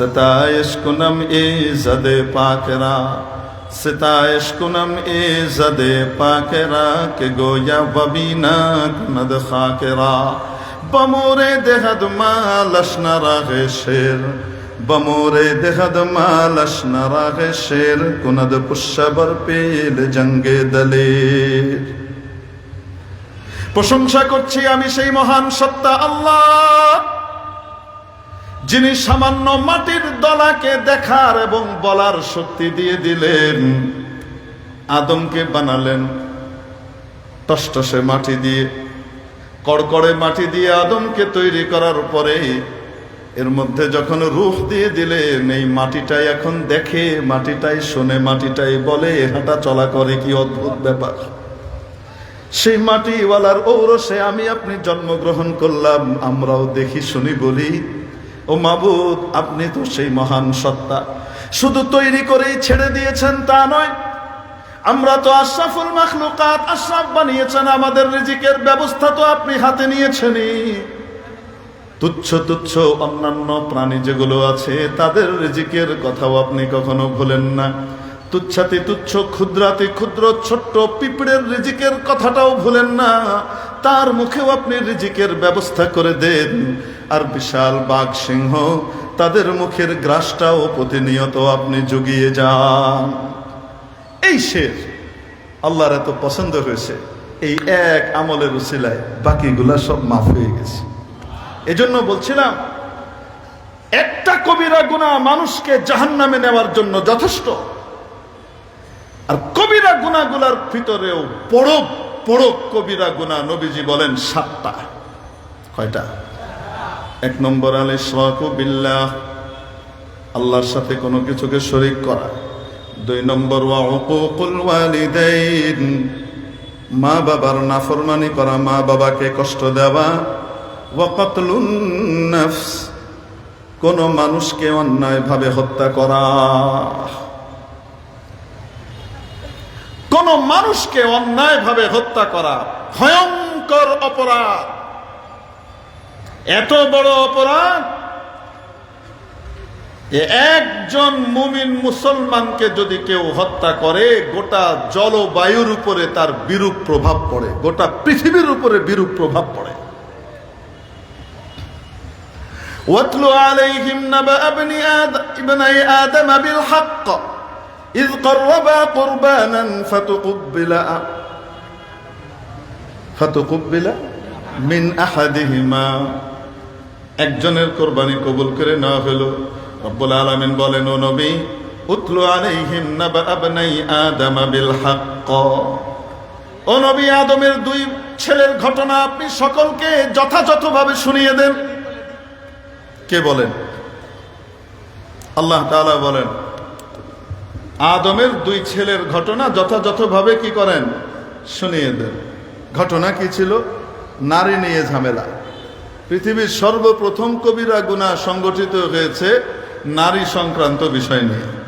ستائش کنم ای زد پاک را ستائش کنم ای زد پاک را که گویا وبینا کند خاک را بمور دهد مالش نراغ شیر بمور دهد مالش نراغ شیر کند پشبر پیل জঙ্গ দলের প্রশংসা করছি আমি সেই মহান সত্তা আল্লাহ যিনি সামান্য মাটির দলাকে দেখার এবং বলার শক্তি দিয়ে দিলেন, আদমকে বানালেন টসটসে মাটি দিয়ে, কড়কড়ে মাটি দিয়ে আদমকে তৈরি করার পরে এর মধ্যে যখন রুহ দিয়ে দিলেন, এই মাটিটাই এখন দেখে, মাটিটাই শোনে, মাটিটাই বলে, হাঁটা চলা করে কি অদ্ভুত ব্যাপার। সেই মাটিওয়ালার ঔরসে আমি আপনি জন্মগ্রহণ করলাম, আমরাও দেখি, শুনি, বলি ও মাবুদ, আপনি তো সেই মহান সত্তা। শুধু তৈরি করেই ছেড়ে দিয়েছেন তা নয়, আমরা তো আশরাফুল মাখলুকাত, আশরাফ বানিয়েছেন, আমাদের রিজিকের ব্যবস্থা তো আপনি হাতে নিয়েছেনই। তুচ্ছ তুচ্ছ অন্যান্য প্রাণী যেগুলো আছে, তাদের রিজিকের কথাও আপনি কখনো ভুলেন না। তুচ্ছাতি তুচ্ছ, ক্ষুদ্রাতি ক্ষুদ্র, ছোট্ট পিঁপড়ের রিজিকের কথাটাও ভুলেন না। তার মুখেও আপনি রিজিকের ব্যবস্থা করে দেন। আর বিশাল বাঘ সিংহ, তাদের মুখের গ্রাসটাও প্রতিনিয়ত আপনি জুগিয়ে যান। এই শের আল্লাহর এত পছন্দ হয়েছে, এই এক আমলের উসিলায় বাকিগুলা সব মাফ হয়ে গেছে। এজন্য বলছিলাম, একটা কবিরা গুণা মানুষকে জাহান্নামে নেওয়ার জন্য যথেষ্ট, আর কবিরা গুণাগুলার ভিতরেও বড় বড় কবিরা গুণা নবীজি বলেন সাতটা। কয়টা? এক নম্বর আলে বিল্লাহ, আল্লাহর সাথে কোনো কিছুকে শরিক করা। দুই নম্বর মা বাবার নাফরমানি করা, মা বাবাকে কষ্ট দেওয়া। ওয়া কতলুন নাফস, কোন মানুষকে অন্যায়ভাবে হত্যা করা। কোন মানুষকে অন্যায়ভাবে হত্যা করা, ভয়ঙ্কর অপরাধ। এত বড় অপরাধ যে একজন মুমিন মুসলমানকে যদি কেউ হত্যা করে গোটা জলবায়ুর উপরে তার বিরূপ প্রভাব পড়ে গোটা পৃথিবীর উপরে বিরূপ প্রভাব পড়ে واتل عليهم نبأ ابن آدم ابني آدم بالحق إذ قربا قربانا فتقبل فتقبل من أحدهما একজনের কোরবানি কবুল করে নেওয়া হলো। রব্বুল আলামিন বলেন, ও নবী, উতলু আলাইহিম নাবা আদম বিল হক। ও নবী, আদমের দুই ছেলের ঘটনা আপনি সকলকে যথাযথভাবে শুনিয়ে দেন। কে বলেন? আল্লাহ তাআলা বলেন, আদমের দুই ছেলের ঘটনা যথাযথভাবে কি করেন? শুনিয়ে দেন। ঘটনা কি ছিল? নারী নিয়ে ঝামেলা। পৃথিবীর সর্বপ্রথম কবিরা গুণা সংগঠিত হয়েছে নারী সংক্রান্ত বিষয় নিয়ে।